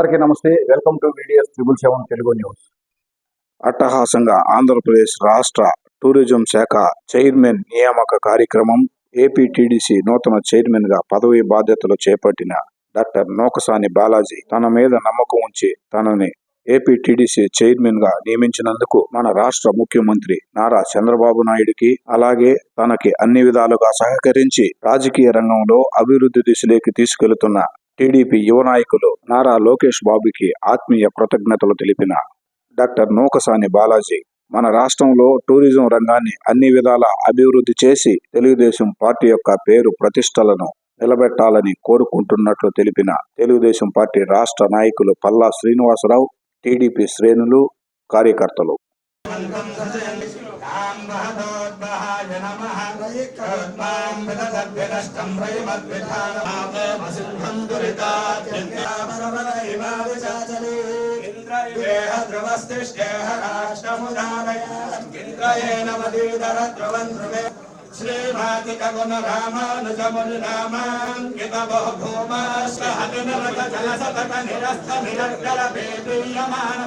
అందరికీ నమస్తే. Welcome to videos triple seven Telugu news. అట్టహాసంగా ఆంధ్రప్రదేశ్ రాష్ట్ర టూరిజం శాఖ చైర్మన్ నియామక కార్యక్రమం ఏపీటీడీసీ నూతన చైర్మన్గా పదవి బాధ్యతలు చేపట్టిన డాక్టర్ నోకసాని బాలాజీ తన మీద నమ్మకం ఉంచి తనని ఏపీటీడీసీ చైర్మన్గా నియమించినందుకు మన రాష్ట్ర ముఖ్యమంత్రి నారా చంద్రబాబు నాయుడికి అలాగే తనకి అన్ని విధాలుగా సహకరించి రాజకీయ రంగంలో అభివృద్ధి దిశలోకి తీసుకెళ్తున్న టీడీపీ యువ నాయకులు నారా లోకేష్ బాబుకి ఆత్మీయ కృతజ్ఞతలు తెలిపిన డాక్టర్ నూకసాని బాలాజీ మన రాష్ట్రంలో టూరిజం రంగాన్ని అన్ని విధాల అభివృద్ధి చేసి తెలుగుదేశం పార్టీ యొక్క పేరు ప్రతిష్టలను నిలబెట్టాలని కోరుకుంటున్నట్లు తెలిపిన తెలుగుదేశం పార్టీ రాష్ట్ర నాయకులు పల్లా శ్రీనివాసరావు టీడీపీ శ్రేణులు కార్యకర్తలు. ष्टम्भ्रयमद्विधानमापमसिद्धम् दुरिताचले इन्द्रयेह ध्रुवस्तिष्ठेह राष्ट्रमुदारय इन्द्रयेन मदीदर ध्रुवन् ध्रुवे श्रीभातिकगुण रामानुजमुनिरामाङ्कितवो भूमाश्रहतिनरकजलसतत निरस्त निरग्रलपेदीयमान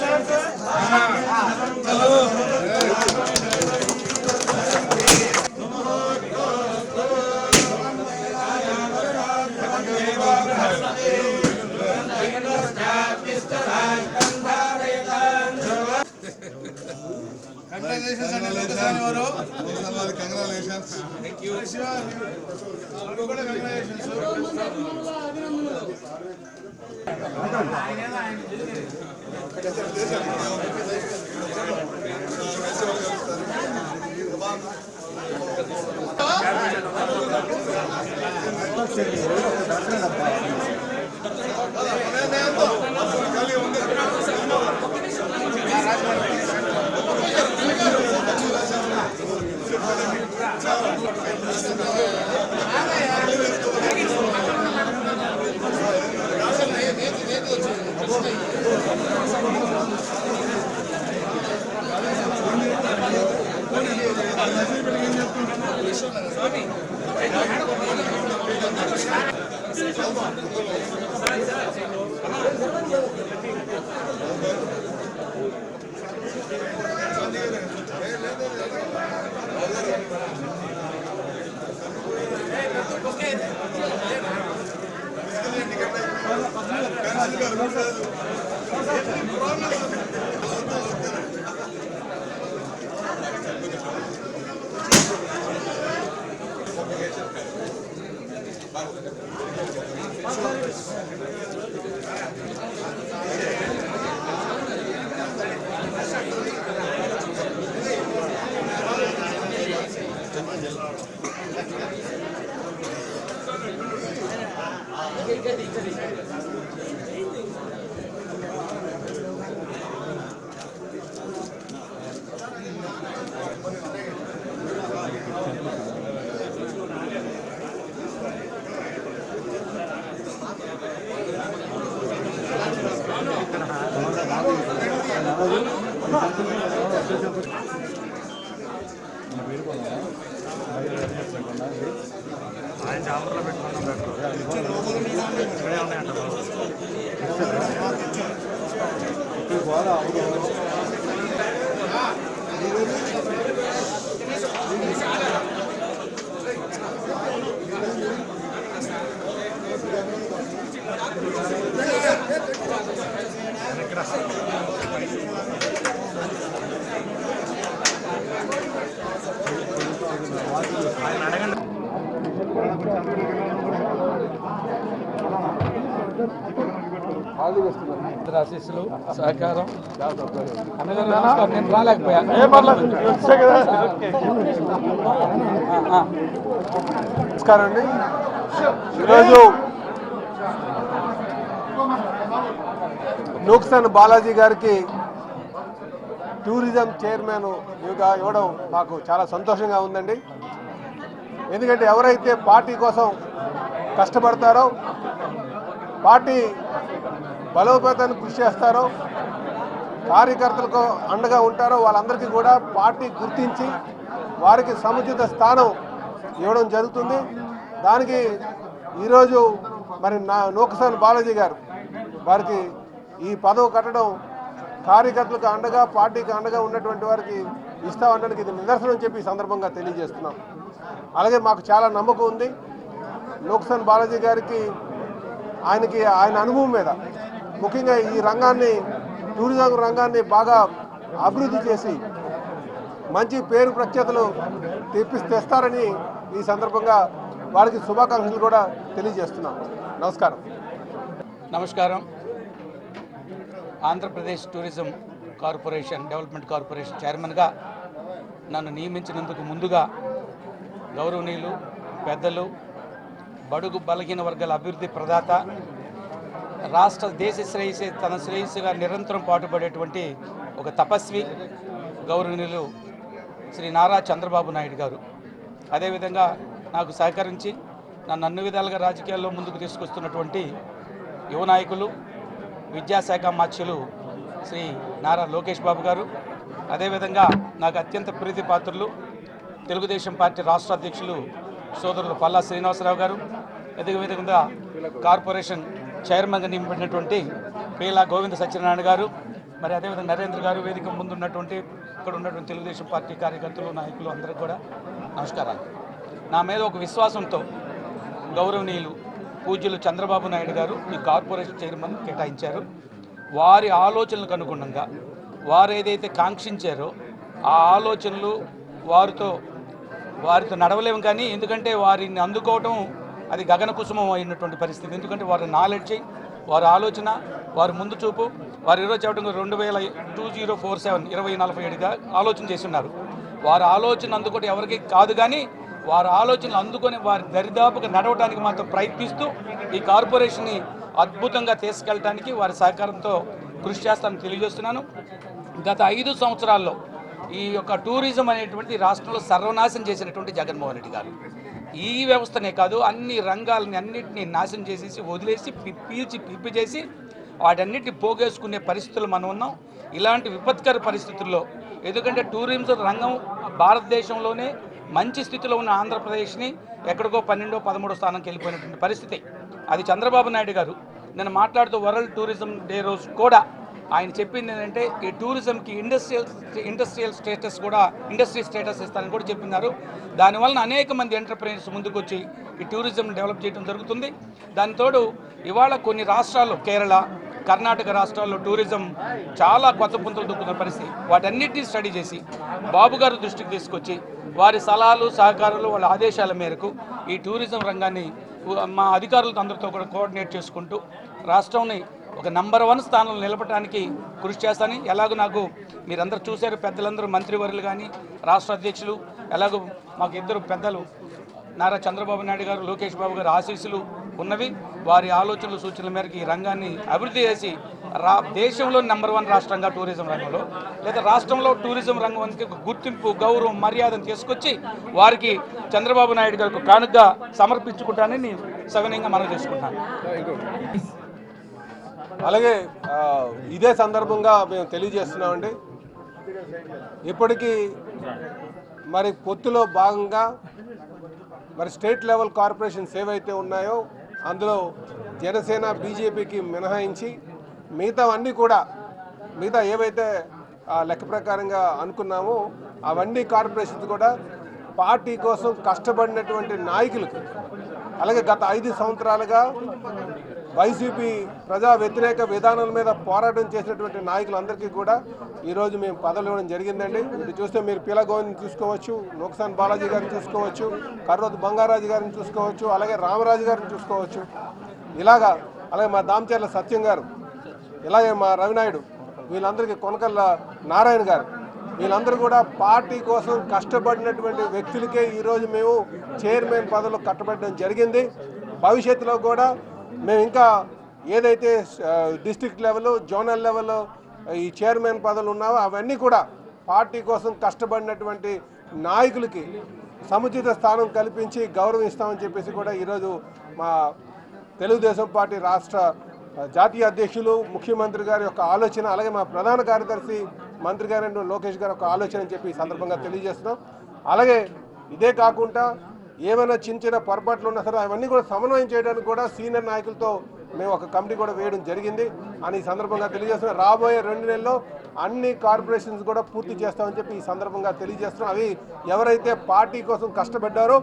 Thank you. అభినందనలు Thank you. ఆయన నిరస్త పెట్టుకున్నాం డాక్టర్. 怎么样 round. ఆశీస్సులు సహకారం. అన్నగారు నమస్కారం నేను రాలేకపోయా. ఆ, ఆ. నమస్కారం అండి. ఈరోజు నూక్సన్ బాలాజీ గారికి టూరిజం చైర్మన్ ఇవ్వడం మాకు చాలా సంతోషంగా ఉందండి. ఎందుకంటే ఎవరైతే పార్టీ కోసం కష్టపడతారో పార్టీ బలోపేతానికి కృషి చేస్తారో కార్యకర్తలకు అండగా ఉంటారో వాళ్ళందరికీ కూడా పార్టీ గుర్తించి వారికి సముచిత స్థానం ఇవ్వడం జరుగుతుంది. దానికి ఈరోజు మరి నా నూకసాని బాలాజీ గారు వారికి ఈ పదవి కట్టడం కార్యకర్తలకు అండగా పార్టీకి అండగా ఉన్నటువంటి వారికి ఇస్తామనడానికి ఇది నిదర్శనం చెప్పి సందర్భంగా తెలియజేస్తున్నాం. అలాగే మాకు చాలా నమ్మకం ఉంది. లోక్సన్ బాలాజీ గారికి ఆయనకి ఆయన అనుభవం మీద. ముఖ్యంగా ఈ రంగాన్ని టూరిజం రంగాన్ని బాగా అభివృద్ధి చేసి మంచి పేరు ప్రఖ్యాతలు తెప్పి తెస్తారని ఈ సందర్భంగా వారికి శుభాకాంక్షలు కూడా తెలియజేస్తున్నాం. నమస్కారం. నమస్కారం. Andhra Pradesh tourism corporation development corporation చైర్మన్గా నన్ను నియమించినందుకు ముందుగా గౌరవనీయులు పెద్దలు బడుగు బలహీన వర్గాల అభివృద్ధి ప్రదాత రాష్ట్ర దేశ శ్రేయస్సు తన శ్రేయస్సుగా నిరంతరం పాటుపడేటువంటి ఒక తపస్వి గౌరవనీయులు శ్రీ నారా చంద్రబాబు నాయుడు గారు. అదేవిధంగా నాకు సహకరించి నన్ను అన్ని విధాలుగా రాజకీయాల్లో ముందుకు తీసుకొస్తున్నటువంటి యువ నాయకులు విద్యాశాఖ మాత్యులు శ్రీ నారా లోకేష్ బాబు గారు. అదేవిధంగా నాకు అత్యంత ప్రీతిపాత్రులు తెలుగుదేశం పార్టీ రాష్ట్ర అధ్యక్షులు సోదరులు పల్లా శ్రీనివాసరావు గారు అదేవిధంగా కార్పొరేషన్ చైర్మన్గా నియమించినటువంటి పీలా గోవింద సత్యనారాయణ గారు మరి అదేవిధంగా నరేంద్ర గారు వేదిక ముందు ఉన్నటువంటి ఇక్కడ ఉన్నటువంటి తెలుగుదేశం పార్టీ కార్యకర్తలు నాయకులు అందరికీ కూడా నమస్కారాలు. నా మీద ఒక విశ్వాసంతో గౌరవనీయులు పూజ్యులు చంద్రబాబు నాయుడు గారు ఈ కార్పొరేషన్ చైర్మన్ కేటాయించారు. వారి ఆలోచనలకు అనుగుణంగా వారు ఏదైతే కాంక్షించారో ఆ ఆలోచనలు వారితో వారితో నడవలేము కానీ ఎందుకంటే వారిని అందుకోవటం అది గగన కుసుమం అయినటువంటి పరిస్థితి. ఎందుకంటే వారి నాలెడ్జ్ వారి ఆలోచన వారి ముందు చూపు వారు ఈరోజు చెప్పడం రెండు వేల టూ జీరో ఫోర్ సెవెన్ ఇరవై నలభై ఏడుగా ఆలోచన చేస్తున్నారు. వారి ఆలోచన అందుకోవడం ఎవరికి కాదు కానీ వారి ఆలోచనలు అందుకొని వారి దరిదాపుగా నడవడానికి మాత్రం ప్రయత్నిస్తూ ఈ కార్పొరేషన్ని అద్భుతంగా తీసుకెళ్ళడానికి వారి సహకారంతో కృషి చేస్తానని తెలియజేస్తున్నాను. గత ఐదు సంవత్సరాల్లో ఈ యొక్క టూరిజం అనేటువంటి రాష్ట్రంలో సర్వనాశం చేసినటువంటి జగన్మోహన్ రెడ్డి గారు. ఈ వ్యవస్థనే కాదు అన్ని రంగాలని అన్నింటినీ నాశనం చేసేసి వదిలేసి పి- పీల్చి పిప్పి చేసి వాటన్నిటి పోగేసుకునే పరిస్థితులు మనం ఉన్నాం. ఇలాంటి విపత్కర పరిస్థితుల్లో ఎందుకంటే టూరిజం రంగం భారతదేశంలోనే మంచి స్థితిలో ఉన్న ఆంధ్రప్రదేశ్ని ఎక్కడికో పన్నెండో పదమూడో స్థానంకి వెళ్ళిపోయినటువంటి పరిస్థితి. అది చంద్రబాబు నాయుడు గారు నేను మాట్లాడుతూ వరల్డ్ టూరిజం డే రోజు కూడా ఆయన చెప్పింది ఏంటంటే ఈ టూరిజంకి ఇండస్ట్రియల్ ఇండస్ట్రియల్ స్టేటస్ కూడా ఇండస్ట్రీ స్టేటస్ ఇస్తారని కూడా చెప్పినారు. దానివలన అనేక మంది ఎంటర్ప్రైనర్స్ ముందుకొచ్చి ఈ టూరిజం డెవలప్ చేయడం జరుగుతుంది. దానితోడు ఇవాళ కొన్ని రాష్ట్రాల్లో కేరళ కర్ణాటక రాష్ట్రాల్లో టూరిజం చాలా కొత్త పుంతలు దొక్కుతున్న పరిస్థితి. వాటన్నిటిని స్టడీ చేసి బాబు గారు దృష్టికి తీసుకొచ్చి వారి సలహాలు సహకారాలు వాళ్ళ ఆదేశాల మేరకు ఈ టూరిజం రంగాన్ని మా అధికారులతో అందరితో కూడా కోఆర్డినేట్ చేసుకుంటూ రాష్ట్రంని ఒక నంబర్ వన్ స్థానంలో నిలబడటానికి కృషి చేస్తాను. ఎలాగో నాకు మీరందరూ చూశారు పెద్దలందరూ మంత్రివర్యులు కానీ రాష్ట్ర అధ్యక్షులు ఎలాగో మాకు ఇద్దరు పెద్దలు నారా చంద్రబాబు నాయుడు గారు లోకేష్ బాబు గారు ఆశీస్సులు ఉన్నవి. వారి ఆలోచనలు సూచనల మేరకు ఈ రంగాన్ని అభివృద్ధి చేసి రా దేశంలో నెంబర్ వన్ రాష్ట్రంగా టూరిజం రంగంలో లేదా రాష్ట్రంలో టూరిజం రంగానికి గుర్తింపు గౌరవం మర్యాదను తీసుకొచ్చి వారికి చంద్రబాబు నాయుడు గారికి కానుకగా సమర్పించుకుంటానని సవినయంగా మనం చేసుకుంటాను అలాగే ఇదే సందర్భంగా మేము తెలియజేస్తున్నామండి. ఇప్పటికీ మరి పొత్తులో భాగంగా మరి స్టేట్ లెవెల్ కార్పొరేషన్స్ ఏవైతే ఉన్నాయో అందులో జనసేన బీజేపీకి మినహాయించి మిగతా అన్నీ కూడా మిగతా ఏవైతే ఆ, లెక్క ప్రకారంగా అనుకున్నామో అవన్నీ కార్పొరేషన్స్ కూడా పార్టీ కోసం కష్టపడినటువంటి నాయకులకు అలాగే గత ఐదు సంవత్సరాలుగా వైసీపీ ప్రజా వ్యతిరేక విధానాల మీద పోరాటం చేసినటువంటి నాయకులందరికీ కూడా ఈరోజు మేము పదవులు ఇవ్వడం జరిగిందండి. ఇది చూస్తే మీరు పీల చూసుకోవచ్చు నోక్సాన్ బాలాజీ గారిని చూసుకోవచ్చు కర్రోతు బంగారాజు గారిని చూసుకోవచ్చు అలాగే రామరాజు గారిని చూసుకోవచ్చు. ఇలాగా అలాగే మా దామచర్ల సత్యం గారు ఇలాగే మా రవినాయుడు వీళ్ళందరికీ కొనకల్ల నారాయణ గారు వీళ్ళందరూ కూడా పార్టీ కోసం కష్టపడినటువంటి వ్యక్తులకే ఈరోజు మేము చైర్మన్ పదవులు కట్టబడడం జరిగింది. భవిష్యత్తులో కూడా మేము ఇంకా ఏదైతే డిస్టిక్ లెవెల్ జోనల్ లెవెల్ ఈ చైర్మన్ పదవులు ఉన్నావో అవన్నీ కూడా పార్టీ కోసం కష్టపడినటువంటి నాయకులకి సముచిత స్థానం కల్పించి గౌరవిస్తామని చెప్పేసి కూడా ఈరోజు మా తెలుగుదేశం పార్టీ రాష్ట్ర జాతీయ అధ్యక్షులు ముఖ్యమంత్రి గారి యొక్క ఆలోచన అలాగే మా ప్రధాన కార్యదర్శి మంత్రి గారు లోకేష్ గారి యొక్క ఆలోచన అని చెప్పి ఈ సందర్భంగా తెలియజేస్తున్నాం. అలాగే ఇదే కాకుండా ఏమైనా చిన్న చిన్న పొరపాట్లు ఉన్నా సరే అవన్నీ కూడా సమన్వయం చేయడానికి కూడా సీనియర్ నాయకులతో మేము ఒక కమిటీ కూడా వేయడం జరిగింది. అని ఈ సందర్భంగా తెలియజేస్తున్నాం రాబోయే రెండు నెలల్లో అన్ని కార్పొరేషన్స్ కూడా పూర్తి చేస్తామని చెప్పి ఈ సందర్భంగా తెలియజేస్తున్నాం. అవి ఎవరైతే పార్టీ కోసం కష్టపడ్డారో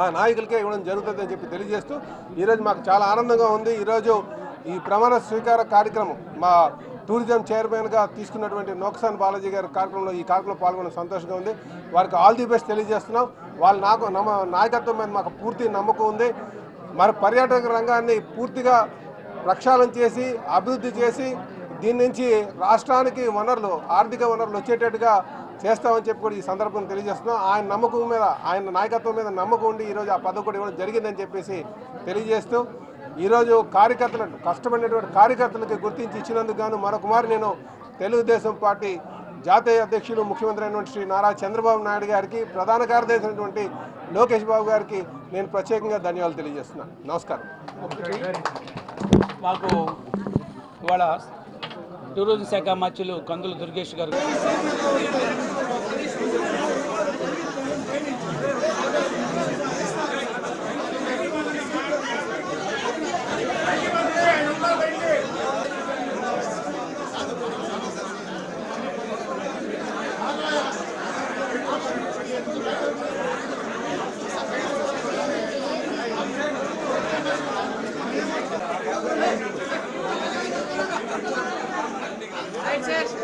ఆ నాయకులకే ఇవ్వడం జరుగుతుందని చెప్పి తెలియజేస్తూ ఈరోజు మాకు చాలా ఆనందంగా ఉంది. ఈరోజు ఈ ప్రమాణ స్వీకార కార్యక్రమం మా టూరిజం చైర్మన్గా తీసుకున్నటువంటి నోక్సాన్ బాలాజీ గారి కార్యక్రమంలో ఈ కార్యక్రమంలో పాల్గొనడం సంతోషంగా ఉంది. వారికి ఆల్ ది బెస్ట్ తెలియజేస్తున్నాం. వాళ్ళు నాకు నమ్మ నాయకత్వం మీద మాకు పూర్తి నమ్మకం ఉంది. మరి పర్యాటక రంగాన్ని పూర్తిగా ప్రక్షాళన చేసి అభివృద్ధి చేసి దీని నుంచి రాష్ట్రానికి వనరులు ఆర్థిక వనరులు వచ్చేటట్టుగా చేస్తామని చెప్పి కూడా ఈ సందర్భం తెలియజేస్తున్నాం. ఆయన నమ్మకం మీద ఆయన నాయకత్వం మీద నమ్మకం ఉండి ఈరోజు ఆ పదవి కూడా ఇవ్వడం జరిగిందని చెప్పేసి తెలియజేస్తూ ఈరోజు కార్యకర్తలను కష్టపడినటువంటి కార్యకర్తలకి గుర్తించి ఇచ్చినందుకు గాను మరొకమారు నేను తెలుగుదేశం పార్టీ జాతీయ అధ్యక్షులు ముఖ్యమంత్రి అయినటువంటి శ్రీ నారా చంద్రబాబు నాయుడు గారికి ప్రధాన కార్యదర్శి అయినటువంటి లోకేష్ బాబు గారికి నేను ప్రత్యేకంగా ధన్యవాదాలు తెలియజేస్తున్నాను. నమస్కారం. మాకు ఇవాళ టూరిజం శాఖ మంత్రులు కందుల దుర్గేష్ గారు Francesc.